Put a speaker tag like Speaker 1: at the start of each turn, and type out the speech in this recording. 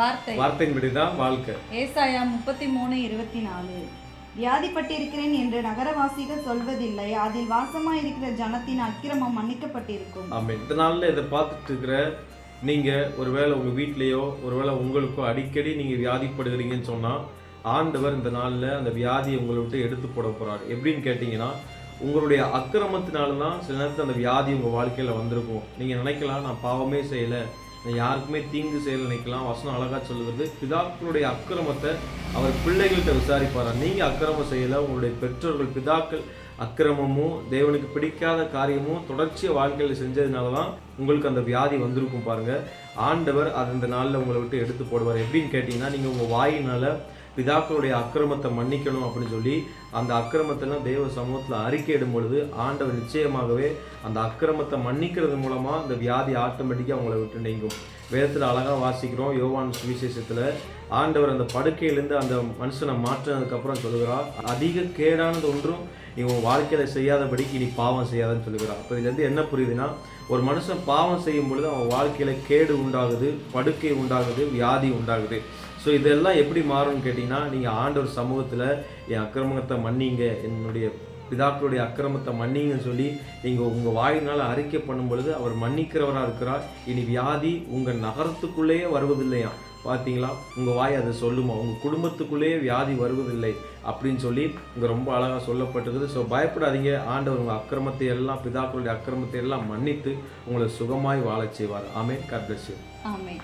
Speaker 1: வார்த்தை.
Speaker 2: வார்த்தையின்படி தான் வாழ்க்கை.
Speaker 1: ஏசாயா முப்பத்தி மூணு இருபத்தி நாலு
Speaker 3: வியாதிப்பட்டிருக்கிறேன் என்று நகரவாசிகள் சொல்வதில்லை. அதில் வாசமாயிருக்கிற ஜனத்தின் அக்கிரமம் மன்னிக்கப்பட்டிருக்கும்.
Speaker 2: ஆமென். இந்த நாளில் இதை பார்த்துட்டு இருக்கிற நீங்கள் ஒருவேளை உங்கள் வீட்லேயோ ஒருவேளை உங்களுக்கோ அடிக்கடி நீங்கள் வியாதிப்படுகிறீங்கன்னு சொன்னால் ஆண்டவர் இந்த நாளில் அந்த வியாதியை உங்களை விட்டு எடுத்து போட போகிறார் எப்படின்னு கேட்டிங்கன்னா உங்களுடைய அக்கிரமத்தினால தான் சில நேரத்தில் அந்த வியாதி உங்கள் வாழ்க்கையில் வந்திருக்கும். நீங்கள் நினைக்கலாம் நான் பாவமே செய்யலை. யாருக்குமே தீங்கு செயல் நினைக்கலாம். வசனம் அழகாக சொல்லுகிறது பிதாக்களுடைய அக்கிரமத்தை அவர் பிள்ளைகள்கிட்ட விசாரிப்பாரா? நீங்கள் அக்கிரமம் செய்யலை உங்களுடைய பெற்றோர்கள் பிதாக்கள் அக்கிரமமும் தேவனுக்கு பிடிக்காத காரியமும் தொடர்ச்சியாக வாழ்க்கையில் செஞ்சதுனால தான் உங்களுக்கு அந்த வியாதி வந்திருக்கும் பாருங்கள் ஆண்டவர் அது இந்த நாளில் உங்களை விட்டு எடுத்து போடுவார். எப்படின்னு கேட்டிங்கன்னா நீங்கள் உங்கள் வாயினால் பிதாக்களுடைய அக்கிரமத்தை மன்னிக்கணும் அப்படின்னு சொல்லி அந்த அக்கிரமத்தெல்லாம் தெய்வ சமூகத்தில் அறிக்கையிடும் பொழுது ஆண்டவர் நிச்சயமாகவே அந்த அக்கிரமத்தை மன்னிக்கிறது மூலமாக அந்த வியாதி ஆட்டோமேட்டிக்காக அவங்கள விட்டு நீங்கும். வேதத்தில் அழகாக வாசிக்கிறோம் யோவான் சுவிசேஷத்தில். ஆண்டவர் அந்த படுக்கையிலேருந்து அந்த மனுஷனை மாற்றினதுக்கப்புறம் சொல்லுகிறார் அதிக கேடானது ஒன்றும் நீ உன் வாழ்க்கையில் செய்யாதபடிக்கு இனி பாவம் செய்யாதன்னு சொல்லுகிறார். அப்போ இதுலேருந்து என்ன புரியுதுன்னா ஒரு மனுஷன் பாவம் செய்யும் பொழுது அவன் வாழ்க்கையில் கேடு உண்டாகுது படுக்கை உண்டாகுது வியாதி உண்டாகுது. ஸோ இதெல்லாம் எப்படி மாறும்னு கேட்டிங்கன்னா நீங்கள் ஆண்டவர் சமூகத்தில் என் அக்கிரமத்தை மன்னிங்க என்னுடைய பிதாக்களுடைய அக்கிரமத்தை மன்னிங்கன்னு சொல்லி நீங்கள் உங்கள் வாயினால் அறிக்கை பண்ணும் பொழுது அவர் மன்னிக்கிறவராக இருக்கிறார். இனி வியாதி உங்கள் நகரத்துக்குள்ளேயே வருவதில்லையா? பார்த்தீங்களா உங்கள் வாய் அதை சொல்லுமா? உங்கள் குடும்பத்துக்குள்ளேயே வியாதி வருவதில்லை அப்படின்னு சொல்லி இங்கே ரொம்ப அழகாக சொல்லப்பட்டிருக்குது. ஸோ பயப்படாதீங்க. ஆண்டவர் உங்கள் அக்கிரமத்தை எல்லாம் பிதாக்களுடைய அக்கிரமத்தை எல்லாம் மன்னித்து உங்களை சுகமாய் வாழச் செய்வார். ஆமே God
Speaker 1: ஆமே